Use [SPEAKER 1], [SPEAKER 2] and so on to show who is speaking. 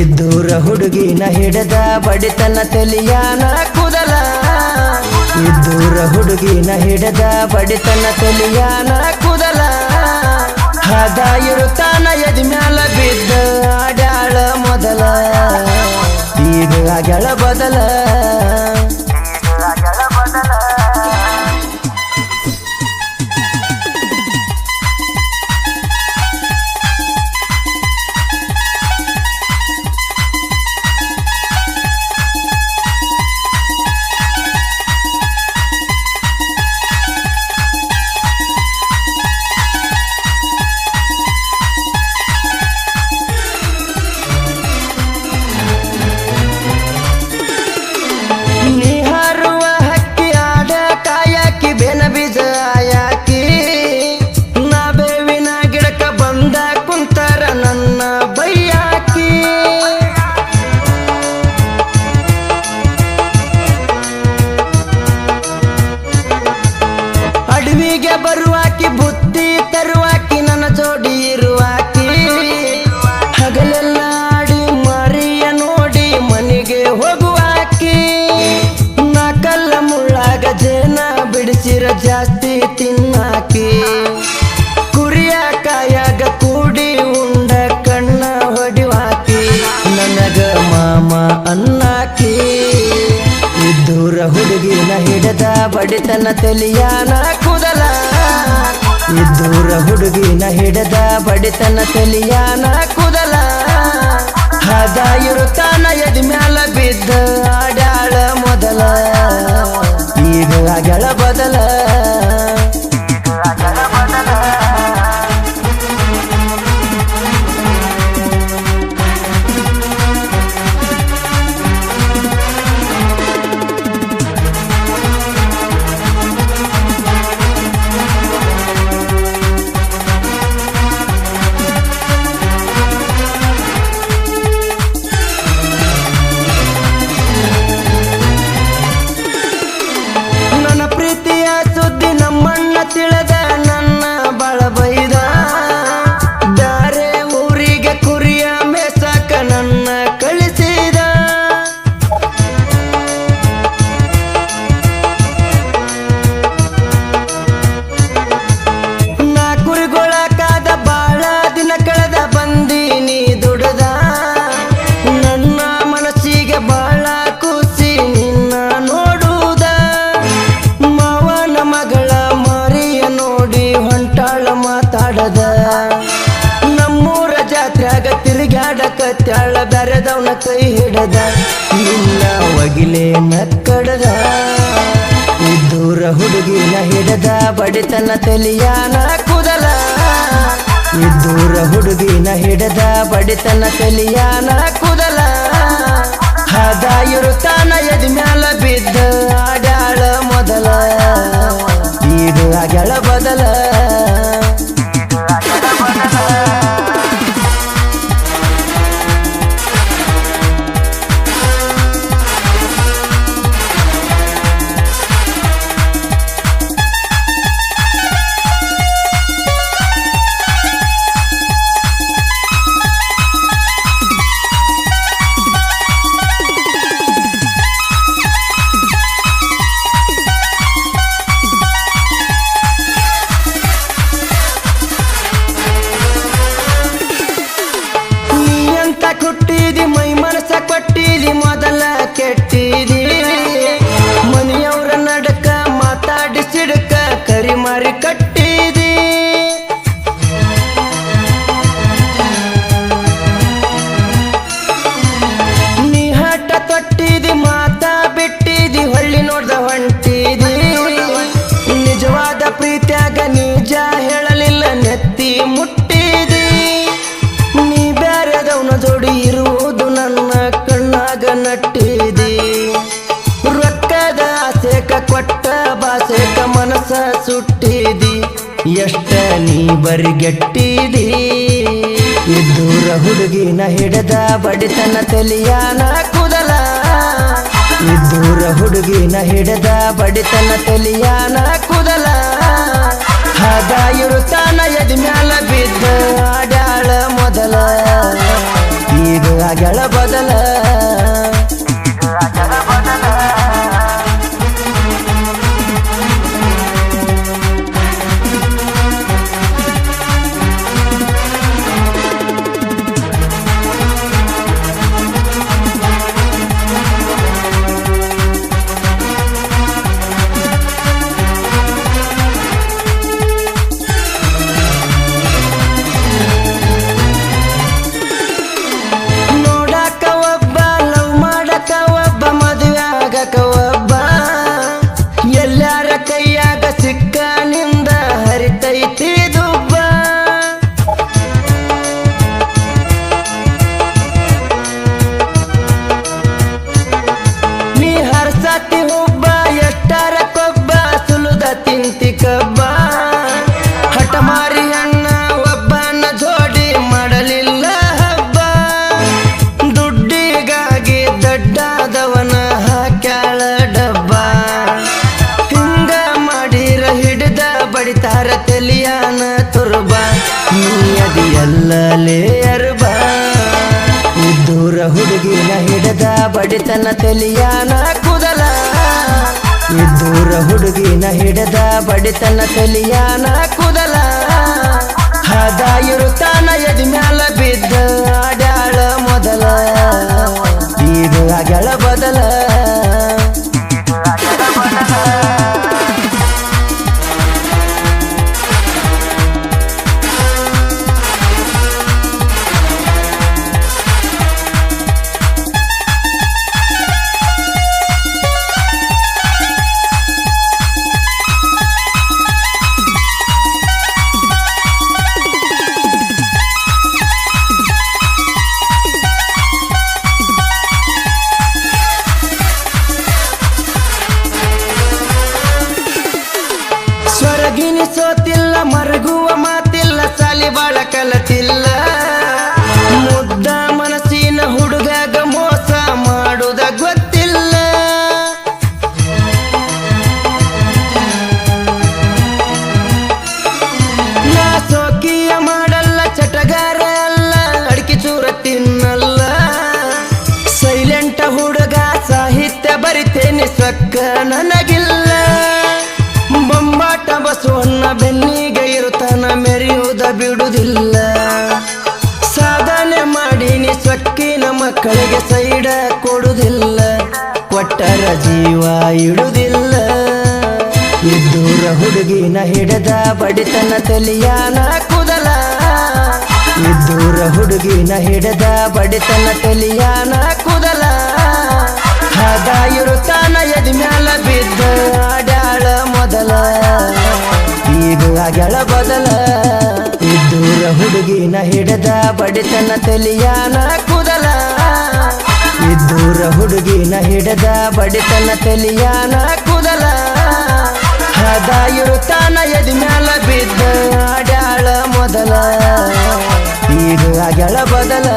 [SPEAKER 1] ಇದ್ದೂರ ಹುಡುಗಿನ ಹಿಡದ ಬಡಿತನ ತಲಿಯಾನ ಕುದಲ. ಇದ್ದೂರ ಹುಡುಗಿನ ಹಿಡದ ಬಡಿತನ ತಲಿಯಾನ ಕುದಲ. ಹದ ಇರುತ್ತಾನ ಎದ್ ಮ್ಯಾಲ ಬಿದ್ದ ಆಡ್ಯಾಳ ಹುಡುಗಿನ ಹಿಡದ ಬಡಿತನ ತೆಲಿಯಾನ. ಕುದಲ. ಇದ್ದೂರ ಹುಡುಗಿನ ಹಿಡದ ಬಡಿತನ ತೆಲಿಯಾನ. ಕುದಲ. ಹದ ಇರುತ್ತಾನ ಎದ್ ಮ್ಯಾಲ ಬಿದ್ದ ಆಡ್ಯಾಳ ಮೊದಲ. ಮಾತಾಡದ ನಮ್ಮೂರ ಜಾತ್ರ್ಯಾಗ ತಿರುಗಾಡಕತ್ಯಾಳ ಬೆರೆದವನ ಕೈ ಹಿಡದ. ಇಲ್ಲ ಒಗಿಲೆ ನಕ್ಕಡದ. ಇದ್ದೂರ ಹುಡುಗಿನ ಹಿಡದ. ಬಡಿತನ ತಲಿಯಾನ ಕುದಲ. ಇದ್ದೂರ ಹುಡುಗಿನ ಹಿಡದ. ಬಡಿತನ ತಲಿಯಾನ ಕುದಲ. ತಾನ ಎದ್ ಮ್ಯಾಲ ಬಿದ್ದ ಆಡ್ಯಾಳ ಮೊದಲ. ಈಗ ಆಗ್ಯಾಳ ಬದಲ. ಮೊದಲ ಕೆಟ್ಟಿದಿ ಎಷ್ಟ ನೀ ಬರಿಗೆಟ್ಟಿದಿ? ಇದ್ದೂರ ಹುಡುಗಿನ ಹಿಡದ ಬಡಿತನ ತಲಿಯಾನ ಕುದಲ. ಇದ್ದೂರ ಹುಡುಗಿನ ಹಿಡದ ಬಡಿತನ ತಲಿಯಾನ ಕುದಲ. ಹಾಗ ಇರುತ್ತಾನ ಮ್ಯಾಲ ಬಿದ್ದ ಆಡ್ಯಾಳ ಮೊದಲ. ಈಗ ಮಾಡಿತಾರ ತಲಿಯಾನ ತುರ್ಬ. ನೀ ಅದಿಯಲ್ಲಲೇ ಅರ್ಬ ದೂರ ಹುಡುಗಿನ ಹಿಡದ ಬಡಿತನ ತಲಿಯಾನ ಕುದಲ. ದೂರ ಹುಡುಗಿನ ಹಿಡದ ಬಡಿತನ ತಲಿಯಾನ ಕುದಲ. ಹದಾಯಿರು ತಾನ ಎದಿ ಮ್ಯಾಲ ಬಿದ್ದ ಅಡ್ಯಾಳ ಮೊದಲ. ಈಗ ಗೆಳ ಬದಲ. ನನಗಿಲ್ಲ. ಬೊಂಬಾಟ ಬಸವಣ್ಣ ಬೆನ್ನಿಗೆ ಇರುತ್ತಾನ ಮೆರೆಯುವುದ ಬಿಡುವುದಿಲ್ಲ ಸಾಧನೆ ಮಾಡಿನಿ ಸೊಕ್ಕಿನ ಮಕ್ಕಳಿಗೆ ಸೈಡ ಕೊಡುವುದಿಲ್ಲ ಕೊಟ್ಟರ ಜೀವ ಇಡುವುದಿಲ್ಲ ಇದ್ದೂರ ಹುಡುಗಿನ ಹಿಡದ ಬಡಿತನ ತಲಿಯಾನ ಕುದಲ. ಇದ್ದೂರ ಹುಡುಗಿನ ಹಿಡದ ಬಡಿತನ ತಲಿಯಾನ ಕುದಲ. ಹದ ಇರುತ್ತಾನ ಮ್ಯಾಲ ಬಿದ್ದ ಆಡ್ಯಾಳ ಮೊದಲ. ಈಗ ಅಗಳ ಬದಲ. ಇದ್ದೂರ ಹುಡುಗಿನ ಹಿಡದ ಬಡಿತನ ತಲಿಯಾನ ಕುದಲ. ಇದ್ದೂರ ಹುಡುಗಿನ ಹಿಡದ ಬಡಿತನ ತಲಿಯಾನ ಕುದಲ. ಹದ ಇರುತ್ತಾನ ಮ್ಯಾಲ ಬಿದ್ದ ಆಡ್ಯಾಳ ಮೊದಲ. ಈಗ ಅಗಳ ಬದಲ.